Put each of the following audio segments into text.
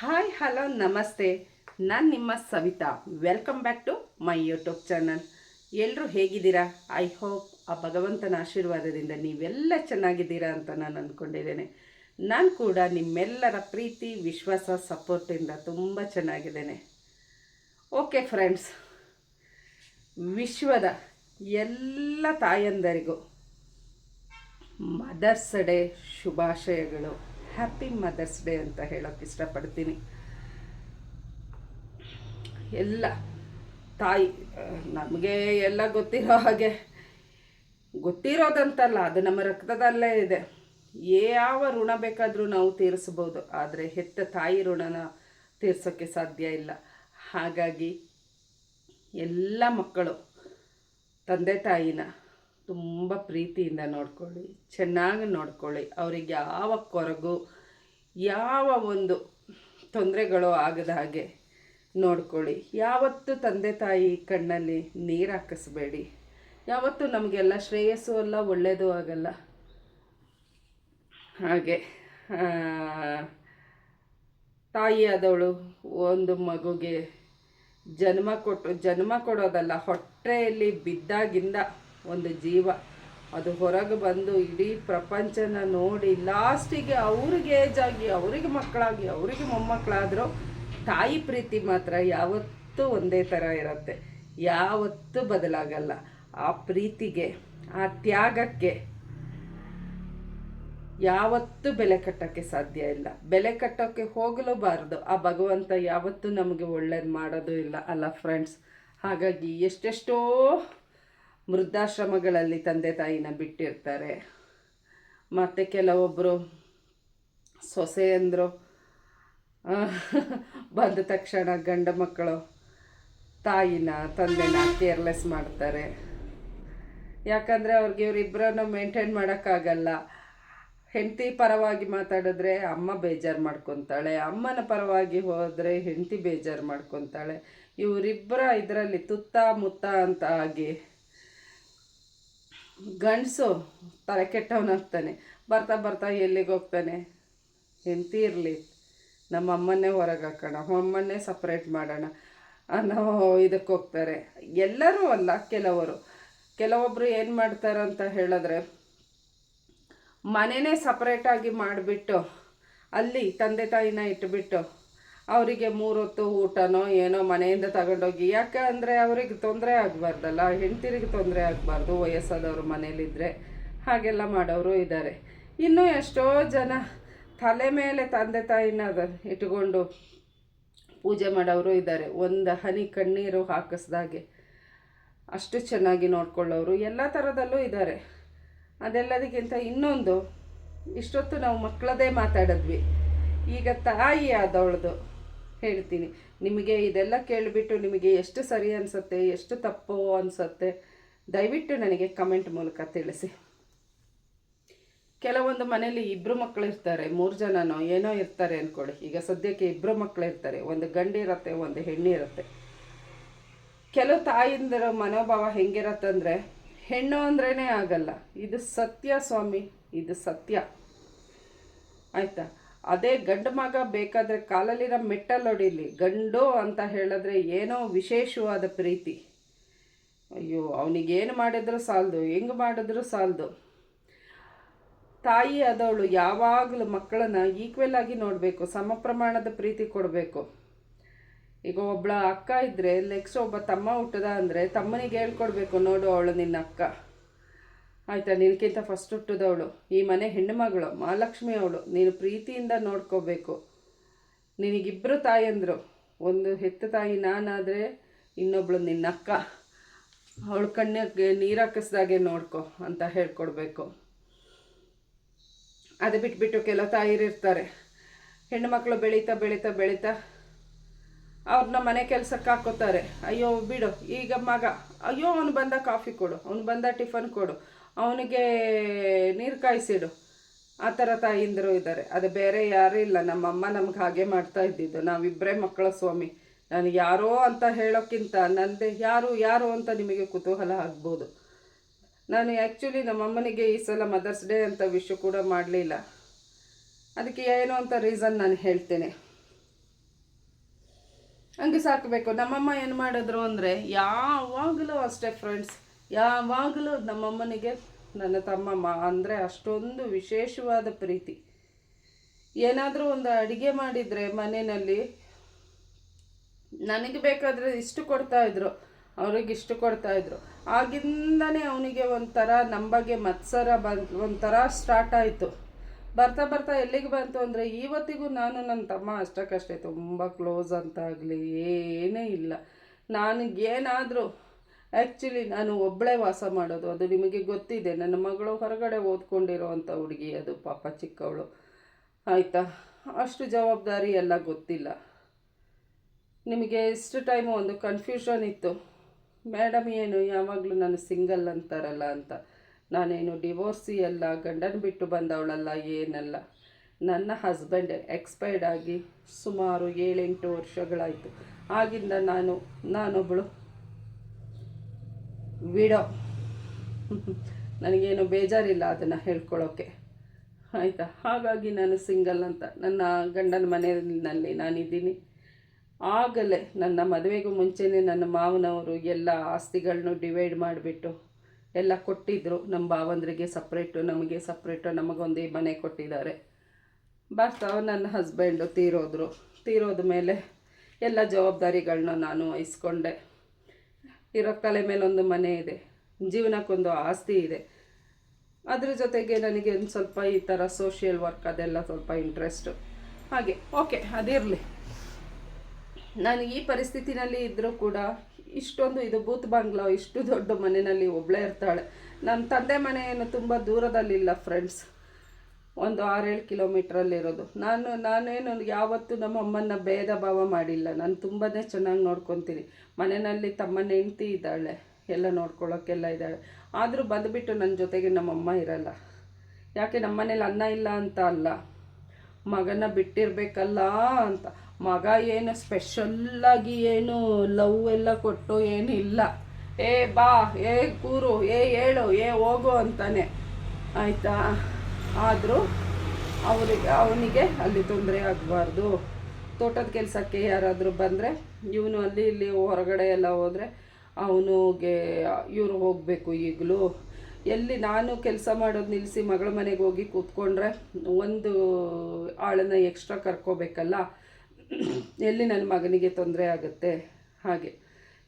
Hi, hello, ನಮಸ್ತೆ. ನಾನು ನಿಮ್ಮ Savita. Welcome back to my YouTube channel ಎಲ್ಲರೂ ಹೇಗಿದ್ದೀರಾ? ಐ ಹೋಪ್ ಆ ಭಗವಂತನ ಆಶೀರ್ವಾದದಿಂದ ನೀವೆಲ್ಲ ಚೆನ್ನಾಗಿದ್ದೀರಾ ಅಂತ ನಾನು ಅಂದ್ಕೊಂಡಿದ್ದೇನೆ ನಾನು ಕೂಡ ನಿಮ್ಮೆಲ್ಲರ ಪ್ರೀತಿ, ವಿಶ್ವಾಸ, ಸಪೋರ್ಟಿಂದ ತುಂಬ ಚೆನ್ನಾಗಿದ್ದೇನೆ. ಓಕೆ ಫ್ರೆಂಡ್ಸ್ ವಿಶ್ವದ ಎಲ್ಲ ತಾಯಂದರಿಗೂ ಮದರ್ಸ್ ಡೇ ಶುಭಾಶಯಗಳು. ಹ್ಯಾಪಿ ಮದರ್ಸ್ ಡೇ ಅಂತ ಹೇಳೋಕ್ಕೆ ಇಷ್ಟಪಡ್ತೀನಿ. ಎಲ್ಲ ತಾಯಿ ನಮಗೆ ಎಲ್ಲ ಗೊತ್ತಿರೋ ಹಾಗೆ, ಗೊತ್ತಿರೋದಂತಲ್ಲ, ಅದು ನಮ್ಮ ರಕ್ತದಲ್ಲೇ ಇದೆ. ಯಾವ ಋಣ ಬೇಕಾದರೂ ನಾವು ತೀರಿಸ್ಬೋದು ಆದರೆ ಹೆತ್ತ ತಾಯಿ ಋಣನ ತೀರ್ಸೋಕ್ಕೆ ಸಾಧ್ಯ ಇಲ್ಲ. ಹಾಗಾಗಿ ಎಲ್ಲ ಮಕ್ಕಳು, ತಂದೆ ತಾಯಿನ ತುಂಬ ಪ್ರೀತಿಯಿಂದ ನೋಡ್ಕೊಳ್ಳಿ, ಚೆನ್ನಾಗಿ ನೋಡ್ಕೊಳ್ಳಿ. ಅವ್ರಿಗೆ ಯಾವ ಕೊರಗು, ಯಾವ ಒಂದು ತೊಂದರೆಗಳು ಆಗದ ಹಾಗೆ ನೋಡ್ಕೊಳ್ಳಿ. ಯಾವತ್ತೂ ತಂದೆ ತಾಯಿ ಕಣ್ಣಲ್ಲಿ ನೀರು ಹಾಕಿಸ್ಬೇಡಿ. ಯಾವತ್ತೂ ನಮಗೆಲ್ಲ ಶ್ರೇಯಸ್ಸು ಅಲ್ಲ ಒಳ್ಳೆಯದು ಆಗಲ್ಲ. ಹಾಗೆ ತಾಯಿಯಾದವಳು ಒಂದು ಮಗುಗೆ ಜನ್ಮ ಕೊಟ್ಟು, ಜನ್ಮ ಕೊಡೋದಲ್ಲ, ಹೊಟ್ಟೆಯಲ್ಲಿ ಬಿದ್ದಾಗಿಂದ ಒಂದು ಜೀವ. ಅದು ಹೊರಗೆ ಬಂದು ಇಡೀ ಪ್ರಪಂಚನ ನೋಡಿ ಲಾಸ್ಟಿಗೆ ಅವ್ರಿಗೆ ಏಜ್ ಆಗಿ ಅವರಿಗೆ ಮಕ್ಕಳಾಗಿ, ಅವರಿಗೆ ಮೊಮ್ಮಕ್ಕಳಾದರೂ ತಾಯಿ ಪ್ರೀತಿ ಮಾತ್ರ ಯಾವತ್ತೂ ಒಂದೇ ಥರ ಇರುತ್ತೆ. ಯಾವತ್ತೂ ಬದಲಾಗಲ್ಲ. ಆ ಪ್ರೀತಿಗೆ, ಆ ತ್ಯಾಗಕ್ಕೆ ಯಾವತ್ತೂ ಬೆಲೆ ಕಟ್ಟೋಕ್ಕೆ ಸಾಧ್ಯ ಇಲ್ಲ. ಬೆಲೆ ಕಟ್ಟೋಕ್ಕೆ ಹೋಗಲೂಬಾರ್ದು. ಆ ಭಗವಂತ ಯಾವತ್ತೂ ನಮಗೆ ಒಳ್ಳೇದು ಮಾಡೋದು ಇಲ್ಲ ಅಲ್ಲ ಫ್ರೆಂಡ್ಸ್ ಹಾಗಾಗಿ ಎಷ್ಟೆಷ್ಟೋ ವೃದ್ಧಾಶ್ರಮಗಳಲ್ಲಿ ತಂದೆ ತಾಯಿನ ಬಿಟ್ಟಿರ್ತಾರೆ. ಮತ್ತು ಕೆಲವೊಬ್ಬರು ಸೊಸೆಯಂದರು ಬಂದ ತಕ್ಷಣ ಗಂಡ ಮಕ್ಕಳು ತಾಯಿನ, ತಂದೆನ ಕೇರ್ಲೆಸ್ ಮಾಡ್ತಾರೆ. ಯಾಕಂದರೆ ಅವ್ರಿಗೆ ಇವರಿಬ್ಬರನ್ನು ಮೇಂಟೈನ್ ಮಾಡೋಕ್ಕಾಗಲ್ಲ. ಹೆಂಡತಿ ಪರವಾಗಿ ಮಾತಾಡಿದ್ರೆ ಅಮ್ಮ ಬೇಜಾರು ಮಾಡ್ಕೊತಾಳೆ. ಅಮ್ಮನ ಪರವಾಗಿ ಹೋದರೆ ಹೆಂಡತಿ ಬೇಜಾರು ಮಾಡ್ಕೊತಾಳೆ. ಇವರಿಬ್ಬರ ಇದರಲ್ಲಿ ತುತ್ತ ಮುತ್ತ ಅಂತ ಆಗಿ ಗಂಡಸು ತಲೆ ಕೆಟ್ಟವನಾಗ್ತಾನೆ. ಬರ್ತಾ ಬರ್ತಾ ಎಲ್ಲಿಗೆ ಹೋಗ್ತಾನೆ? ಹೆಂಡತಿ ಇರಲಿ. ನಮ್ಮ ಅಮ್ಮನ್ನೇ ಹೊರಗೆ ಹಾಕೋಣ. ಅಮ್ಮನ್ನೇ ಸಪ್ರೇಟ್ ಮಾಡೋಣ. ಅನ್ನೋ ಇದಕ್ಕೆ ಹೋಗ್ತಾರೆ. ಎಲ್ಲರೂ ಅಲ್ಲ, ಕೆಲವರು. ಕೆಲವೊಬ್ಬರು ಏನು ಮಾಡ್ತಾರೆ ಅಂತ ಹೇಳಿದ್ರೆ ಮನೆಯೇ ಸಪ್ರೇಟಾಗಿ ಮಾಡಿಬಿಟ್ಟು, ಅಲ್ಲಿ ತಂದೆ ತಾಯಿನ ಇಟ್ಬಿಟ್ಟು ಅವರಿಗೆ ಮೂರೊತ್ತು ಊಟನೋ ಏನೋ ಮನೆಯಿಂದ ತಗೊಂಡೋಗಿ. ಯಾಕೆ ಅಂದರೆ ಅವ್ರಿಗೆ ತೊಂದರೆ ಆಗಬಾರ್ದಲ್ಲ, ಹೆಂಡ್ತಿರಿಗೆ ತೊಂದರೆ ಆಗಬಾರ್ದು, ವಯಸ್ಸಾದವರು ಮನೇಲಿದ್ದರೆ ಹಾಗೆಲ್ಲ ಮಾಡೋರು ಇದ್ದಾರೆ. ಇನ್ನೂ ಎಷ್ಟೋ ಜನ ತಲೆ ಮೇಲೆ ತಂದೆ ತಾಯಿನ ಇಟ್ಕೊಂಡು ಪೂಜೆ ಮಾಡೋರು ಇದ್ದಾರೆ. ಒಂದು ಹನಿ ಕಣ್ಣೀರು ಹಾಕಿಸ್ದಾಗೆ ಅಷ್ಟು ಚೆನ್ನಾಗಿ ನೋಡ್ಕೊಳ್ಳೋರು ಎಲ್ಲ ಥರದಲ್ಲೂ ಇದ್ದಾರೆ. ಅದೆಲ್ಲದಕ್ಕಿಂತ ಇನ್ನೊಂದು, ಇಷ್ಟೊತ್ತು ನಾವು ಮಕ್ಕಳದೇ ಮಾತಾಡಿದ್ವಿ. ಈಗ ತಾಯಿ ಆದವಳದು. ಹೇಳ್ತೀನಿ. ನಿಮಗೆ ಇದೆಲ್ಲ ಕೇಳಿಬಿಟ್ಟು ನಿಮಗೆ ಎಷ್ಟು ಸರಿ ಅನಿಸುತ್ತೆ, ಎಷ್ಟು ತಪ್ಪು ಅನಿಸುತ್ತೆ, ದಯವಿಟ್ಟು ನನಗೆ ಕಮೆಂಟ್ ಮೂಲಕ ತಿಳಿಸಿ. ಕೆಲವೊಂದು ಮನೇಲಿ ಇಬ್ಬರು ಮಕ್ಕಳು ಇರ್ತಾರೆ, ಮೂರು ಜನನೋ ಏನೋ ಇರ್ತಾರೆ ಅಂದ್ಕೊಳ್ಳಿ ಈಗ ಸದ್ಯಕ್ಕೆ ಇಬ್ಬರು ಮಕ್ಕಳು ಇರ್ತಾರೆ, ಒಂದು ಗಂಡಿರತ್ತೆ ಒಂದು ಹೆಣ್ಣಿರುತ್ತೆ ಕೆಲವು ತಾಯಿಂದರ ಮನೋಭಾವ ಹೆಂಗಿರತ್ತಂದ್ರೆ ಹೆಣ್ಣು ಅಂದ್ರೇ ಆಗಲ್ಲ. ಇದು ಸತ್ಯ ಸ್ವಾಮಿ, ಇದು ಸತ್ಯ. ಆಯ್ತಾ? ಅದೇ ಗಂಡು ಮಗ ಬೇಕಾದರೆ ಕಾಲಲ್ಲಿರೋ ಮೆಟ್ಟಲ್ಲಿ ಹೊಡಿಲಿ. ಗಂಡು ಅಂತ ಹೇಳಿದ್ರೆ ಏನೋ ವಿಶೇಷವಾದ ಪ್ರೀತಿ. ಅಯ್ಯೋ ಅವನಿಗೇನು ಮಾಡಿದ್ರು ಸಾಲದು, ಹೆಂಗೆ ಮಾಡಿದ್ರು ಸಾಲದು. ತಾಯಿ ಆದವಳು ಯಾವಾಗಲೂ ಮಕ್ಕಳನ್ನ ಈಕ್ವೆಲ್ ಆಗಿ ನೋಡಬೇಕು ಸಮ ಪ್ರಮಾಣದ ಪ್ರೀತಿ ಕೊಡಬೇಕು. ಈಗ ಒಬ್ಬಳ ಅಕ್ಕ ಇದ್ದರೆ ನೆಕ್ಸ್ಟ್ ಒಬ್ಬ ತಮ್ಮ ಹುಟ್ಟದ ಅಂದರೆ ತಮ್ಮನಿಗೆ ಹೇಳ್ಕೊಡ್ಬೇಕು, ನೋಡು ಅವಳು ನಿನ್ನ ಅಕ್ಕ. ಆಯಿತಾ ನಿನಗಿಂತ ಫಸ್ಟ್ ಹುಟ್ಟಿದವಳು ಈ ಮನೆ ಹೆಣ್ಣುಮಗಳು, ಮಹಾಲಕ್ಷ್ಮಿ ಅವಳು. ನೀನು ಪ್ರೀತಿಯಿಂದ ನೋಡ್ಕೋಬೇಕು. ನಿನಗಿಬ್ಬರು ತಾಯಂದರು. ಒಂದು ಹೆತ್ತ ತಾಯಿ ನಾನಾದರೆ ಇನ್ನೊಬ್ಳು ನಿನ್ನ ಅಕ್ಕ ಅವಳ ಕಣ್ಣಿಗೆ ನೀರು ಹಾಕಿಸ್ದಾಗೆ ನೋಡ್ಕೊ ಅಂತ ಹೇಳ್ಕೊಡ್ಬೇಕು. ಅದು ಬಿಟ್ಬಿಟ್ಟು ಕೆಲವು ತಾಯಿರಿರ್ತಾರೆ ಇರ್ತಾರೆ. ಹೆಣ್ಣು ಮಕ್ಕಳು ಬೆಳೀತಾ ಬೆಳೀತಾ ಬೆಳೀತಾ ಅವ್ರನ್ನ ಮನೆ ಕೆಲಸಕ್ಕೆ ಹಾಕೋತಾರೆ. ಅಯ್ಯೋ, ಬಿಡು. ಈಗ ಮಗ. ಅಯ್ಯೋ, ಅವನು ಬಂದ ಕಾಫಿ ಕೊಡು. ಅವನು ಬಂದ ಟಿಫನ್ ಕೊಡು. ಅವನಿಗೆ ನೀರು ಕಾಯಿಸಿಡು. ಆ ಥರ ತಾಯಿಂದರು ಇದ್ದಾರೆ. ಅದು ಬೇರೆ ಯಾರೂ ಇಲ್ಲ. ನಮ್ಮಮ್ಮ ನಮ್ಗೆ ಹಾಗೆ ಮಾಡ್ತಾ ಇದ್ದಿದ್ದು. ನಾವಿಬ್ಬರೇ ಮಕ್ಕಳ ಸ್ವಾಮಿ. ನಾನು ಯಾರೋ ಅಂತ ಹೇಳೋಕ್ಕಿಂತ ನಂದೆ ಯಾರು ಯಾರು ಅಂತ ನಿಮಗೆ ಕುತೂಹಲ ಆಗ್ಬೋದು. ನಾನು ಆ್ಯಕ್ಚುಲಿ ನಮ್ಮಮ್ಮನಿಗೆ ಈ ಸಲ ಮದರ್ಸ್ ಡೇ ಅಂತ ವಿಶ್ ಕೂಡ ಮಾಡಲಿಲ್ಲ. ಅದಕ್ಕೆ ಏನು ಅಂತ ರೀಸನ್ ನಾನು ಹೇಳ್ತೇನೆ. ಹಂಗೆ ಸಾಕಬೇಕು. ನಮ್ಮಮ್ಮ ಏನು ಮಾಡಿದ್ರು ಅಂದರೆ ಯಾವಾಗಲೂ ಅಷ್ಟೇ ಫ್ರೆಂಡ್ಸ್ ಯಾವಾಗಲೂ ನಮ್ಮಮ್ಮನಿಗೆ, ನನ್ನ ತಮ್ಮಮ್ಮ, ಅಂದರೆ ಅಷ್ಟೊಂದು ವಿಶೇಷವಾದ ಪ್ರೀತಿ. ಏನಾದರೂ ಒಂದು ಅಡುಗೆ ಮಾಡಿದರೆ ಮನೆಯಲ್ಲಿ, ನನಗೆ ಬೇಕಾದರೆ ಇಷ್ಟು ಕೊಡ್ತಾಯಿದ್ರು ಅವ್ರಿಗೆ ಇಷ್ಟು ಕೊಡ್ತಾ ಇದ್ರು. ಆಗಿಂದನೇ ಅವನಿಗೆ ಒಂಥರ ನಮ್ಮ ಬಗ್ಗೆ ಮತ್ಸರ ಬಂತು ಒಂಥರ ಸ್ಟಾರ್ಟ್ ಆಯಿತು. ಬರ್ತಾ ಬರ್ತಾ ಎಲ್ಲಿಗೆ ಬಂತು ಅಂದರೆ, ಇವತ್ತಿಗೂ ನಾನು ನನ್ನ ತಮ್ಮ ಅಷ್ಟಕ್ಕಷ್ಟೇ, ತುಂಬ ಕ್ಲೋಸ್ ಅಂತ ಆಗಲಿ, ಏನೇ ಇಲ್ಲ. ನನಗೇನಾದರೂ ಆ್ಯಕ್ಚುಲಿ ನಾನು ಒಬ್ಬಳೇ ವಾಸ ಮಾಡೋದು, ಅದು ನಿಮಗೆ ಗೊತ್ತಿದೆ. ನನ್ನ ಮಗಳು ಹೊರಗಡೆ ಓದ್ಕೊಂಡಿರೋ ಅಂಥ ಹುಡುಗಿ, ಅದು ಪಾಪ ಚಿಕ್ಕವಳು. ಆಯಿತಾ? ಅಷ್ಟು ಜವಾಬ್ದಾರಿ ಎಲ್ಲ ಗೊತ್ತಿಲ್ಲ. ನಿಮಗೆ ಇಷ್ಟು ಟೈಮು ಒಂದು ಕನ್ಫ್ಯೂಷನ್ ಇತ್ತು? ಮೇಡಮ್ ಏನು? ಯಾವಾಗಲೂ ನಾನು ಸಿಂಗಲ್ ಅಂತಾರಲ್ಲ ಅಂತ. ನಾನೇನು ಡಿವೋರ್ಸಿ ಅಲ್ಲ, ಗಂಡನ ಬಿಟ್ಟು ಬಂದವಳಲ್ಲ, ಏನಲ್ಲ. ನನ್ನ ಹಸ್ಬೆಂಡ್ ಎಕ್ಸ್ಪೈರ್ಡ್ ಆಗಿ ಸುಮಾರು ಏಳೆಂಟು ವರ್ಷಗಳಾಯಿತು. ಆಗಿಂದ ನಾನು ನಾನೊಬ್ಬಳು ವಿಡೋ ನನಗೇನು ಬೇಜಾರಿಲ್ಲ ಅದನ್ನು ಹೇಳ್ಕೊಳ್ಳೋಕ್ಕೆ ಆಯಿತಾ? ಹಾಗಾಗಿ ನಾನು ಸಿಂಗಲ್ ಅಂತ. ನನ್ನ ಗಂಡನ ಮನೆಯಲ್ಲಿ ನಾನಿದ್ದೀನಿ. ಆಗಲೇ ನನ್ನ ಮದುವೆಗೂ ಮುಂಚೆನೇ ನನ್ನ ಮಾವನವರು ಎಲ್ಲ ಆಸ್ತಿಗಳನ್ನೂ ಡಿವೈಡ್ ಮಾಡಿಬಿಟ್ಟು ಎಲ್ಲ ಕೊಟ್ಟಿದ್ದರು ನಮ್ಮ ಭಾವಂದ್ರಿಗೆ ಸಪ್ರೇಟು, ನಮಗೆ ಸಪ್ರೇಟು, ನಮಗೊಂದು ಮನೆ ಕೊಟ್ಟಿದ್ದಾರೆ. ಬರ್ತಾವ ನನ್ನ ಹಸ್ಬೆಂಡು ತೀರೋದ್ರು. ತೀರೋದ ಮೇಲೆ ಎಲ್ಲ ಜವಾಬ್ದಾರಿಗಳನ್ನ ನಾನು ವಹಿಸ್ಕೊಂಡೆ. ಇರೋ ತಲೆ ಮೇಲೆ ಒಂದು ಮನೆ ಇದೆ. ಜೀವನಕ್ಕೊಂದು ಆಸ್ತಿ ಇದೆ. ಅದ್ರ ಜೊತೆಗೆ ನನಗೆ ಒಂದು ಸ್ವಲ್ಪ ಈ ಥರ ಸೋಷಿಯಲ್ ವರ್ಕ್ ಅದೆಲ್ಲ ಸ್ವಲ್ಪ ಇಂಟ್ರೆಸ್ಟು ಹಾಗೆ ಓಕೆ ಅದಿರಲಿ. ನಾನು ಈ ಪರಿಸ್ಥಿತಿನಲ್ಲಿ ಇದ್ದರೂ ಕೂಡ ಇಷ್ಟೊಂದು ಇದು ಬೂತ್ ಬಾಂಗ್ಲಾ, ಇಷ್ಟು ದೊಡ್ಡ ಮನೆಯಲ್ಲಿ ಒಬ್ಬಳೇ ಇರ್ತಾಳೆ. ನನ್ನ ತಂದೆ ಮನೆಯನ್ನು ತುಂಬ ದೂರದಲ್ಲಿಲ್ಲ ಫ್ರೆಂಡ್ಸ್ ಒಂದು ಆರೇಳು ಕಿಲೋಮೀಟ್ರಲ್ಲಿರೋದು. ನಾನು, ನಾನೇನು ಯಾವತ್ತೂ ನಮ್ಮ ಅಮ್ಮನ ಭೇದ ಭಾವ ಮಾಡಿಲ್ಲ. ನಾನು ತುಂಬಾ ಚೆನ್ನಾಗಿ ನೋಡ್ಕೊತೀನಿ. ಮನೆಯಲ್ಲಿ ತಮ್ಮನ ಹೆಂಡ್ತಿ ಇದ್ದಾಳೆ. ಎಲ್ಲ ನೋಡ್ಕೊಳ್ಳೋಕ್ಕೆಲ್ಲ ಇದ್ದಾಳೆ. ಆದರೂ ಬಂದುಬಿಟ್ಟು ನನ್ನ ಜೊತೆಗೆ ನಮ್ಮಮ್ಮ ಇರಲ್ಲ. ಯಾಕೆ ನಮ್ಮನೇಲಿ ಅನ್ನ ಇಲ್ಲ ಅಂತ ಅಲ್ಲ. ಮಗನ ಬಿಟ್ಟಿರಬೇಕಲ್ಲ ಅಂತ. ಮಗ ಏನು ಸ್ಪೆಷಲ್ಲಾಗಿ ಏನು ಲವ್ ಎಲ್ಲ ಕೊಟ್ಟು ಏನಿಲ್ಲ. ಏ ಬಾ, ಏ ಕೂರು ಏ ಹೇಳು, ಏ ಹೋಗು ಅಂತಾನೆ. ಆಯಿತಾ? ಆದರೂ ಅವರಿಗೆ, ಅವನಿಗೆ ಅಲ್ಲಿ ತೊಂದರೆ ಆಗಬಾರ್ದು. ತೋಟದ ಕೆಲಸಕ್ಕೆ ಯಾರಾದರೂ ಬಂದರೆ ಇವನು ಅಲ್ಲಿ ಇಲ್ಲಿ ಹೊರಗಡೆ ಎಲ್ಲ ಹೋದರೆ ಅವನಿಗೆ, ಇವರು ಹೋಗಬೇಕು ಈಗಲೂ. ಎಲ್ಲಿ ನಾನು ಕೆಲಸ ಮಾಡೋದು ನಿಲ್ಲಿಸಿ ಮಗಳ ಮನೆಗೆ ಹೋಗಿ ಕೂತ್ಕೊಂಡ್ರೆ ಒಂದು ಆಳನ್ನು ಎಕ್ಸ್ಟ್ರಾ ಕರ್ಕೋಬೇಕಲ್ಲ. ಎಲ್ಲಿ ನನ್ನ ಮಗನಿಗೆ ತೊಂದರೆ ಆಗುತ್ತೆ? ಹಾಗೆ.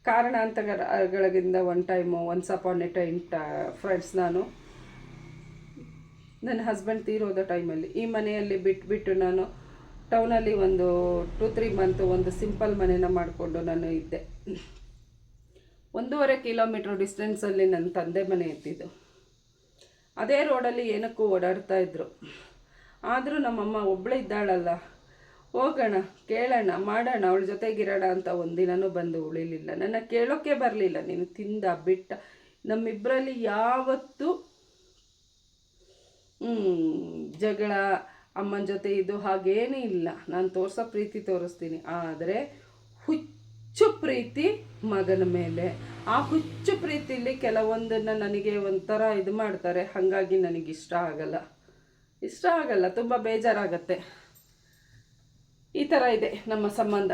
ಕಾರಣಾಂತರಗಳಿಂದ one time once upon a time ಟ ಫ್ರೆಂಡ್ಸ್ ನಾನು ನನ್ನ ಹಸ್ಬೆಂಡ್ ತೀರೋದ ಟೈಮಲ್ಲಿ ಈ ಮನೆಯಲ್ಲಿ ಬಿಟ್ಬಿಟ್ಟು ನಾನು ಟೌನಲ್ಲಿ ಒಂದು ಟೂ ತ್ರೀ ಮಂತ್ ಒಂದು ಸಿಂಪಲ್ ಮನೇನ ಮಾಡಿಕೊಂಡು ನಾನು ಇದ್ದೆ. ಒಂದೂವರೆ ಕಿಲೋಮೀಟ್ರ್ ಡಿಸ್ಟೆನ್ಸಲ್ಲಿ ನನ್ನ ತಂದೆ ಮನೆ ಇದ್ದಿದ್ದು ಅದೇ ರೋಡಲ್ಲಿ ಏನಕ್ಕೂ ಓಡಾಡ್ತಾ ಇದ್ದರು ಆದರೂ ನಮ್ಮಮ್ಮ ಒಬ್ಬಳೇ ಇದ್ದಾಳಲ್ಲ, ಹೋಗೋಣ, ಕೇಳೋಣ, ಮಾಡೋಣ, ಅವಳ ಜೊತೆಗಿರೋಣ ಅಂತ ಒಂದಿನನೂ ಬಂದು ಉಳಿಲಿಲ್ಲ. ನನ್ನ ಕೇಳೋಕ್ಕೆ ಬರಲಿಲ್ಲ. ನೀನು ತಿಂದ, ಬಿಟ್ಟ ನಮ್ಮಿಬ್ಬರಲ್ಲಿ ಯಾವತ್ತೂ ಜಗಳ ಅಮ್ಮನ ಜೊತೆ ಇದು ಹಾಗೇನೂ ಇಲ್ಲ. ನಾನು ತೋರಿಸೋ ಪ್ರೀತಿ ತೋರಿಸ್ತೀನಿ. ಆದರೆ ಹುಚ್ಚು ಪ್ರೀತಿ ಮಗನ ಮೇಲೆ. ಆ ಹುಚ್ಚು ಪ್ರೀತಿಲಿ ಕೆಲವೊಂದನ್ನು ನನಗೆ ಒಂಥರ ಇದು ಮಾಡ್ತಾರೆ. ಹಾಗಾಗಿ ಇಷ್ಟ ಆಗಲ್ಲ. ಇಷ್ಟ ಆಗಲ್ಲ. ತುಂಬ ಬೇಜಾರಾಗತ್ತೆ. ಈ ಥರ ಇದೆ ನಮ್ಮ ಸಂಬಂಧ.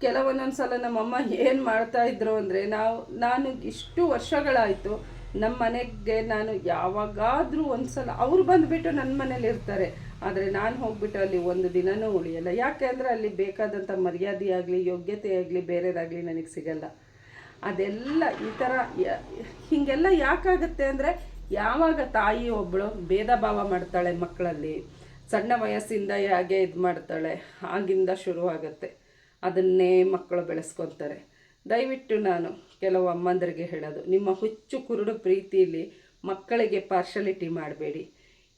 ಕೆಲವೊಂದೊಂದು ಸಲ ನಮ್ಮಮ್ಮ ಏನು ಮಾಡ್ತಾ ಇದ್ರು ಅಂದರೆ ನಾವು, ನಾನು ಇಷ್ಟು ವರ್ಷಗಳಾಯಿತು ನಮ್ಮ ಮನೆಗೆ ನಾನು ಯಾವಾಗಾದರೂ ಒಂದು ಸಲ ಅವ್ರು ಬಂದುಬಿಟ್ಟು ನನ್ನ ಮನೇಲಿ ಇರ್ತಾರೆ. ಆದರೆ ನಾನು ಹೋಗ್ಬಿಟ್ಟು ಅಲ್ಲಿ ಒಂದು ದಿನನೂ ಉಳಿಯಲ್ಲ. ಯಾಕೆ ಅಂದರೆ ಅಲ್ಲಿ ಬೇಕಾದಂಥ ಮರ್ಯಾದೆ ಆಗಲಿ, ಯೋಗ್ಯತೆ ಆಗಲಿ, ಬೇರೆದಾಗಲಿ ನನಗೆ ಸಿಗಲ್ಲ. ಅದೆಲ್ಲ ಈ ಥರ ಹೀಗೆಲ್ಲ ಯಾಕಾಗತ್ತೆ ಅಂದರೆ, ಯಾವಾಗ ತಾಯಿ ಒಬ್ಬಳು ಭೇದ ಭಾವ ಮಾಡ್ತಾಳೆ ಮಕ್ಕಳಲ್ಲಿ, ಸಣ್ಣ ವಯಸ್ಸಿಂದ ಹೇಗೆ ಇದು ಮಾಡ್ತಾಳೆ, ಆಗಿಂದ ಶುರುವಾಗುತ್ತೆ ಅದನ್ನೇ ಮಕ್ಕಳು ಬೆಳೆಸ್ಕೊತಾರೆ. ದಯವಿಟ್ಟು ನಾನು ಕೆಲವು ಅಮ್ಮಂದರಿಗೆ ಹೇಳೋದು. ನಿಮ್ಮ ಹುಚ್ಚು ಕುರುಡು ಪ್ರೀತಿಯಲ್ಲಿ ಮಕ್ಕಳಿಗೆ ಪಾರ್ಶಲಿಟಿ ಮಾಡಬೇಡಿ.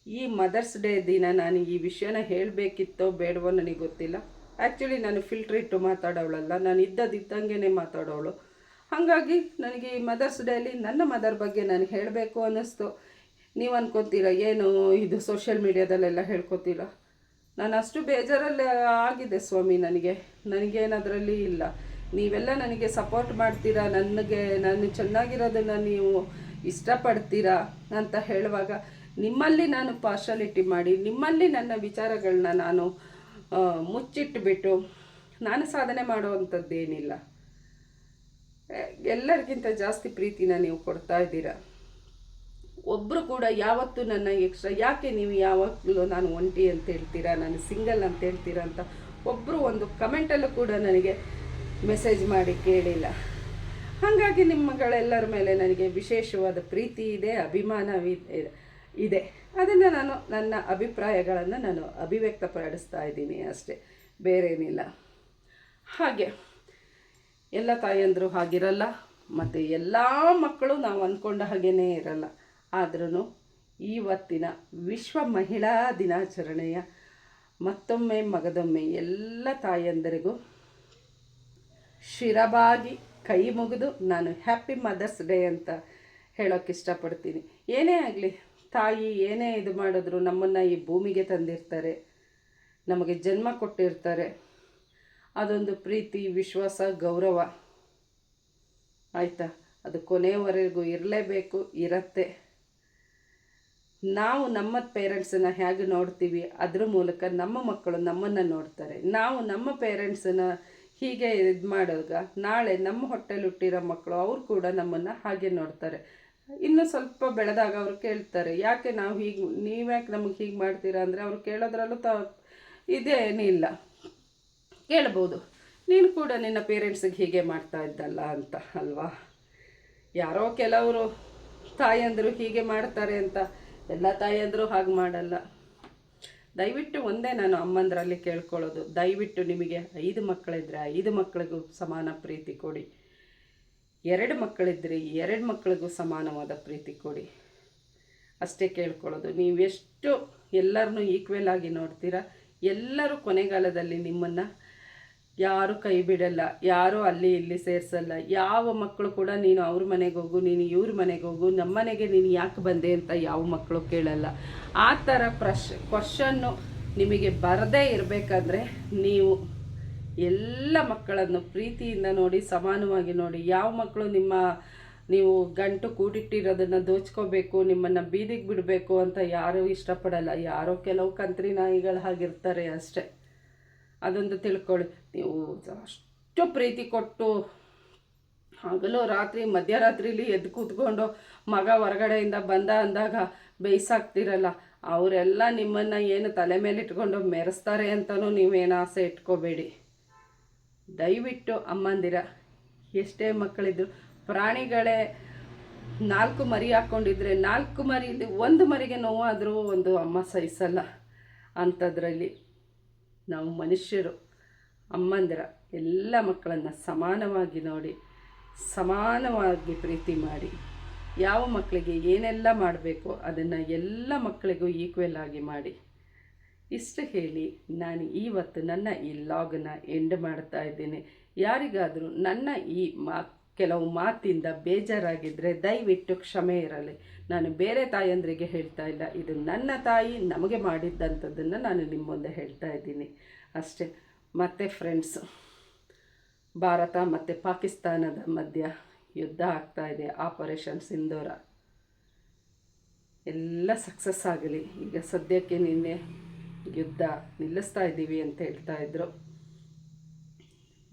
ಈ ಮದರ್ಸ್ ಡೇ ದಿನ ನಾನು ಈ ವಿಷಯನ ಹೇಳಬೇಕಿತ್ತೋ ಬೇಡವೋ ನನಗೆ ಗೊತ್ತಿಲ್ಲ. ಆ್ಯಕ್ಚುಲಿ ನಾನು ಫಿಲ್ಟರ್ ಇಟ್ಟು ಮಾತಾಡೋಳಲ್ಲ. ನಾನು ಇದ್ದದಿದ್ದಂಗೆ ಮಾತಾಡೋಳು. ಹಾಗಾಗಿ ನನಗೆ ಈ ಮದರ್ಸ್ ಡೇಲಿ ನನ್ನ ಮದರ್ ಬಗ್ಗೆ ನಾನು ಹೇಳಬೇಕು ಅನ್ನಿಸ್ತು. ನೀವು ಅನ್ಕೋತೀರ, ಏನು ಇದು ಸೋಷಿಯಲ್ ಮೀಡ್ಯಾದಲ್ಲೆಲ್ಲ ಹೇಳ್ಕೊತೀರ? ನಾನು ಅಷ್ಟು ಬೇಜಾರಲ್ಲೇ ಆಗಿದೆ ಸ್ವಾಮಿ ನನಗೆ. ನನಗೇನದರಲ್ಲಿ ಇಲ್ಲ. ನೀವೆಲ್ಲ ನನಗೆ ಸಪೋರ್ಟ್ ಮಾಡ್ತೀರಾ? ನನಗೆ, ನಾನು ಚೆನ್ನಾಗಿರೋದನ್ನು ನೀವು ಇಷ್ಟಪಡ್ತೀರಾ ಅಂತ ಹೇಳುವಾಗ ನಿಮ್ಮಲ್ಲಿ ನಾನು ಪಾರ್ಶಾಲಿಟಿ ಮಾಡಿ, ನಿಮ್ಮಲ್ಲಿ ನನ್ನ ವಿಚಾರಗಳನ್ನ ನಾನು ಮುಚ್ಚಿಟ್ಟುಬಿಟ್ಟು ನಾನು ಸಾಧನೆ ಮಾಡುವಂಥದ್ದೇನಿಲ್ಲ. ಎಲ್ಲರಿಗಿಂತ ಜಾಸ್ತಿ ಪ್ರೀತಿನ ನೀವು ಕೊಡ್ತಾ ಇದ್ದೀರಾ? ಒಬ್ಬರು ಕೂಡ ಯಾವತ್ತೂ ನನ್ನ ಎಕ್ಸ್ಟ್ರಾ ಯಾಕೆ ನೀವು ಯಾವಾಗಲೂ ನಾನು ಒಂಟಿ ಅಂತ ಹೇಳ್ತೀರಾ? ನಾನು ಸಿಂಗಲ್ ಅಂತ ಹೇಳ್ತೀರಾ ಅಂತ ಒಬ್ಬರು ಒಂದು ಕಮೆಂಟಲ್ಲೂ ಕೂಡ ನನಗೆ ಮೆಸೇಜ್ ಮಾಡಿ ಕೇಳಿಲ್ಲ. ಹಾಗಾಗಿ ನಿಮ್ಮಗಳೆಲ್ಲರ ಮೇಲೆ ನನಗೆ ವಿಶೇಷವಾದ ಪ್ರೀತಿ ಇದೆ, ಅಭಿಮಾನ ಇದೆ. ಅದನ್ನು ನಾನು, ನನ್ನ ಅಭಿಪ್ರಾಯಗಳನ್ನು ನಾನು ಅಭಿವ್ಯಕ್ತಪಡಿಸ್ತಾ ಇದ್ದೀನಿ ಅಷ್ಟೇ. ಬೇರೇನಿಲ್ಲ. ಹಾಗೆ, ಎಲ್ಲ ತಾಯಂದರು ಹಾಗಿರಲ್ಲ, ಮತ್ತು ಎಲ್ಲ ಮಕ್ಕಳು ನಾವು ಅಂದ್ಕೊಂಡ ಹಾಗೇ ಇರಲ್ಲ. ಆದ್ರೂ ಇವತ್ತಿನ ವಿಶ್ವ ಮಹಿಳಾ ದಿನಾಚರಣೆಯ ಮತ್ತೊಮ್ಮೆ, ಮಗದೊಮ್ಮೆ ಎಲ್ಲ ತಾಯಂದರಿಗೂ ಶಿರಬಾಗಿ ಕೈ ಮುಗಿದು ನಾನು ಹ್ಯಾಪಿ ಮದರ್ಸ್ ಡೇ ಅಂತ ಹೇಳೋಕ್ಕೆ ಇಷ್ಟಪಡ್ತೀನಿ. ಏನೇ ಆಗಲಿ, ತಾಯಿ ಏನೇ ಇದು ಮಾಡಿದ್ರು ನಮ್ಮನ್ನು ಈ ಭೂಮಿಗೆ ತಂದಿರ್ತಾರೆ, ನಮಗೆ ಜನ್ಮ ಕೊಟ್ಟಿರ್ತಾರೆ. ಅದೊಂದು ಪ್ರೀತಿ, ವಿಶ್ವಾಸ, ಗೌರವ. ಆಯಿತಾ? ಅದು ಕೊನೆಯವರೆಗೂ ಇರಲೇಬೇಕು, ಇರತ್ತೆ. ನಾವು ನಮ್ಮ ಪೇರೆಂಟ್ಸನ್ನ ಹೇಗೆ ನೋಡ್ತೀವಿ, ಅದ್ರ ಮೂಲಕ ನಮ್ಮ ಮಕ್ಕಳು ನಮ್ಮನ್ನು ನೋಡ್ತಾರೆ. ನಾವು ನಮ್ಮ ಪೇರೆಂಟ್ಸನ್ನ ಹೀಗೆ ಇದು ಮಾಡುವಾಗ ನಾಳೆ ನಮ್ಮ ಹೊಟ್ಟೆಲಿ ಹುಟ್ಟಿರೋ ಮಕ್ಕಳು ಅವ್ರು ಕೂಡ ನಮ್ಮನ್ನು ಹಾಗೆ ನೋಡ್ತಾರೆ. ಇನ್ನು ಸ್ವಲ್ಪ ಬೆಳೆದಾಗ ಅವರು ಕೇಳ್ತಾರೆ, ಯಾಕೆ ನಾವು ಹೀಗೆ, ನೀವ್ಯಾಕೆ ನಮಗೆ ಹೀಗೆ ಮಾಡ್ತೀರಾ? ಅಂದರೆ ಅವ್ರು ಕೇಳೋದ್ರಲ್ಲೂ ತ ಇದೇನಿಲ್ಲ ಕೇಳ್ಬೋದು. ನೀನು ಕೂಡ ನಿನ್ನ ಪೇರೆಂಟ್ಸಿಗೆ ಹೀಗೆ ಮಾಡ್ತಾ ಇದ್ದಲ್ಲ ಅಂತ ಅಲ್ವಾ? ಯಾರೋ ಕೆಲವರು ತಾಯಂದರು ಹೀಗೆ ಮಾಡ್ತಾರೆ ಅಂತ, ಎಲ್ಲ ತಾಯಂದರು ಹಾಗೆ ಮಾಡಲ್ಲ. ದಯವಿಟ್ಟು ಒಂದೇ ನಾನು ಅಮ್ಮಂದ್ರಲ್ಲಿ ಕೇಳ್ಕೊಳ್ಳೋದು. ದಯವಿಟ್ಟು ನಿಮಗೆ ಐದು ಮಕ್ಕಳಿದ್ರೆ ಐದು ಮಕ್ಕಳಿಗೂ ಸಮಾನ ಪ್ರೀತಿ ಕೊಡಿ. ಎರಡು ಮಕ್ಕಳಿದ್ರೆ ಎರಡು ಮಕ್ಕಳಿಗೂ ಸಮಾನವಾದ ಪ್ರೀತಿ ಕೊಡಿ. ಅಷ್ಟೇ ಕೇಳ್ಕೊಳ್ಳೋದು. ನೀವೆಷ್ಟು ಎಲ್ಲರನ್ನೂ ಈಕ್ವಲ್ ಆಗಿ ನೋಡ್ತೀರಾ? ಎಲ್ಲರೂ ಕೊನೆಗಾಲದಲ್ಲಿ ನಿಮ್ಮನ್ನು ಯಾರು ಕೈ ಬಿಡಲ್ಲ, ಯಾರು ಅಲ್ಲಿ ಇಲ್ಲಿ ಸೇರಿಸಲ್ಲ. ಯಾವ ಮಕ್ಕಳು ಕೂಡ ನೀನು ಅವ್ರ ಮನೆಗೆ ಹೋಗು, ನೀನು ಇವ್ರ ಮನೆಗೆ ಹೋಗು, ನಮ್ಮ ಮನೆಗೆ ನೀನು ಯಾಕೆ ಬಂದೆ ಅಂತ ಯಾವ ಮಕ್ಕಳು ಕೇಳಲ್ಲ. ಆ ಥರ ಪ್ರಶ್ ಕ್ವಶನ್ನು ನಿಮಗೆ ಬರದೇ ಇರಬೇಕಂದ್ರೆ ನೀವು ಎಲ್ಲ ಮಕ್ಕಳನ್ನು ಪ್ರೀತಿಯಿಂದ ನೋಡಿ, ಸಮಾನವಾಗಿ ನೋಡಿ, ಯಾವ ಮಕ್ಕಳು ನಿಮ್ಮ ನೀವು ಗಂಟು ಕೂಡಿಟ್ಟಿರೋದನ್ನು ದೋಚ್ಕೋಬೇಕು, ನಿಮ್ಮನ್ನು ಬೀದಿಗೆ ಬಿಡಬೇಕು ಅಂತ ಯಾರೂ ಇಷ್ಟಪಡಲ್ಲ. ಯಾರೋ ಕೆಲವು ಕಂತ್ರಿ ನಾಯಿಗಳು ಹಾಗಿರ್ತಾರೆ ಅಷ್ಟೇ. ಅದೊಂದು ತಿಳ್ಕೊಳ್ಳಿ ನೀವು ಅಷ್ಟು ಪ್ರೀತಿ ಕೊಟ್ಟು ಹಗಲು ರಾತ್ರಿ, ಮಧ್ಯರಾತ್ರಿಲಿ ಎದ್ದು ಕೂತ್ಕೊಂಡು ಮಗ ಹೊರಗಡೆಯಿಂದ ಬಂದ ಅಂದಾಗ ಬೇಯಿಸಾಕ್ತಿರಲ್ಲ ಅವರೆಲ್ಲ ನಿಮ್ಮನ್ನು ಏನು ತಲೆ ಮೇಲೆ ಇಟ್ಕೊಂಡು ಮೆರೆಸ್ತಾರೆ ಅಂತಲೂ ನೀವೇನು ಆಸೆ ಇಟ್ಕೋಬೇಡಿ. ದಯವಿಟ್ಟು ಅಮ್ಮಂದಿರ, ಎಷ್ಟೇ ಮಕ್ಕಳಿದ್ರು, ಪ್ರಾಣಿಗಳೇ ನಾಲ್ಕು ಮರಿ ಹಾಕ್ಕೊಂಡಿದ್ರೆ ನಾಲ್ಕು ಮರಿಲಿ ಒಂದು ಮರಿಗೆ ನೋವಾದರೂ ಒಂದು ಅಮ್ಮ ಸಹಿಸಲ್ಲ ಅಂಥದ್ರಲ್ಲಿ. ನಾವು ಮನುಷ್ಯರು, ಅಮ್ಮಂದಿರ ಎಲ್ಲ ಮಕ್ಕಳನ್ನು ಸಮಾನವಾಗಿ ನೋಡಿ, ಸಮಾನವಾಗಿ ಪ್ರೀತಿ ಮಾಡಿ, ಯಾವ ಮಕ್ಕಳಿಗೆ ಏನೆಲ್ಲ ಮಾಡಬೇಕು ಅದನ್ನು ಎಲ್ಲ ಮಕ್ಕಳಿಗೂ ಈಕ್ವಲ್ ಆಗಿ ಮಾಡಿ. ಇಷ್ಟು ಹೇಳಿ ನಾನು ಇವತ್ತು ನನ್ನ ಈ ಲಾಗನ್ನು ಎಂಡ್ ಮಾಡ್ತಾ ಇದ್ದೀನಿ. ಯಾರಿಗಾದರೂ ನನ್ನ ಈ ಮಾ ಕೆಲವು ಮಾತಿಂದ ಬೇಜಾರಾಗಿದ್ದರೆ ದಯವಿಟ್ಟು ಕ್ಷಮೆ ಇರಲಿ. ನಾನು ಬೇರೆ ತಾಯಂದ್ರಿಗೆ ಹೇಳ್ತಾ ಇಲ್ಲ. ಇದು ನನ್ನ ತಾಯಿ ನಮಗೆ ಮಾಡಿದ್ದಂಥದ್ದನ್ನು ನಾನು ನಿಮ್ಮ ಮುಂದೆ ಹೇಳ್ತಾ ಇದ್ದೀನಿ. ಅಷ್ಟೇ. ಮತ್ತು ಫ್ರೆಂಡ್ಸ್ ಭಾರತ ಮತ್ತು ಪಾಕಿಸ್ತಾನದ ಮಧ್ಯ ಯುದ್ಧ ಆಗ್ತಾ ಇದೆ. ಆಪರೇಷನ್ ಸಿಂಧೂರ ಎಲ್ಲ ಸಕ್ಸಸ್ ಆಗಲಿ. ಈಗ ಸದ್ಯಕ್ಕೆ ನಿನ್ನೆ ಯುದ್ಧ ನಿಲ್ಲಿಸ್ತಾ ಇದ್ದೀವಿ ಅಂತ ಹೇಳ್ತಾ ಇದ್ರು.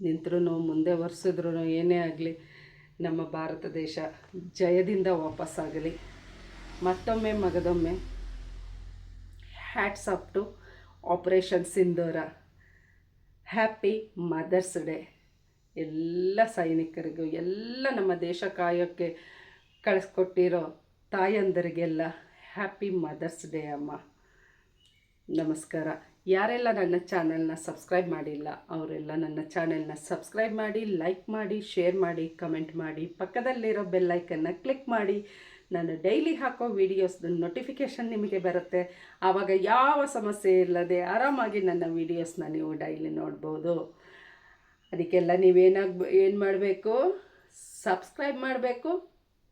ನಿಂತ್ರೂ ಮುಂದೆ ಒರೆಸಿದ್ರು ಏನೇ ಆಗಲಿ. ನಮ್ಮ ಭಾರತ ದೇಶ ಜಯದಿಂದ ವಾಪಸ್ಸಾಗಲಿ. ಮತ್ತೊಮ್ಮೆ ಮಗದೊಮ್ಮೆ hats off to operation Sindoor happy mother's day ಎಲ್ಲ ಸೈನಿಕರಿಗೂ, ಎಲ್ಲ ನಮ್ಮ ದೇಶ ಕಾಯೋಕ್ಕೆ ಕಳಿಸ್ಕೊಟ್ಟಿರೋ ತಾಯಂದರಿಗೆಲ್ಲ ಹ್ಯಾಪಿ ಮದರ್ಸ್ ಡೇ ಅಮ್ಮ. ನಮಸ್ಕಾರ. ಯಾರೆಲ್ಲ ನನ್ನ ಚಾನೆಲ್ನ ಸಬ್ಸ್ಕ್ರೈಬ್ ಮಾಡಿಲ್ಲ, ಅವರೆಲ್ಲ ನನ್ನ ಚಾನೆಲ್ನ ಸಬ್ಸ್ಕ್ರೈಬ್ ಮಾಡಿ, ಲೈಕ್ ಮಾಡಿ, ಶೇರ್ ಮಾಡಿ, ಕಮೆಂಟ್ ಮಾಡಿ, ಪಕ್ಕದಲ್ಲಿರೋ ಬೆಲ್ಲೈಕನ್ನು ಕ್ಲಿಕ್ ಮಾಡಿ. ನಾನು ಡೈಲಿ ಹಾಕೋ ವೀಡಿಯೋಸ್ದು ನೋಟಿಫಿಕೇಷನ್ ನಿಮಗೆ ಬರುತ್ತೆ. ಆವಾಗ ಯಾವ ಸಮಸ್ಯೆ ಇಲ್ಲದೆ ಆರಾಮಾಗಿ ನನ್ನ ವೀಡಿಯೋಸ್ನ ನೀವು ಡೈಲಿ ನೋಡ್ಬೋದು. ಅದಕ್ಕೆಲ್ಲ ನೀವೇನಾಗ, ಏನು ಮಾಡಬೇಕು? ಸಬ್ಸ್ಕ್ರೈಬ್ ಮಾಡಬೇಕು.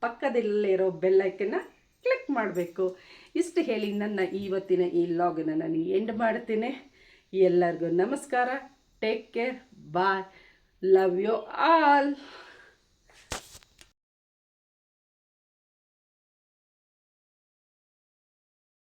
ಪಕ್ಕದಲ್ಲಿರೋ ಬೆಲ್ಲೈಕನ್ನು ಕ್ಲಿಕ್ ಮಾಡಬೇಕು. ಇಷ್ಟು ಹೇಳಿ ನನ್ನ ಇವತ್ತಿನ ಈ ಲಾಗನ್ನು ನಾನು ಎಂಡ್ ಮಾಡ್ತೀನಿ. ಎಲ್ಲರಿಗೂ ನಮಸ್ಕಾರ. Take care bye love you all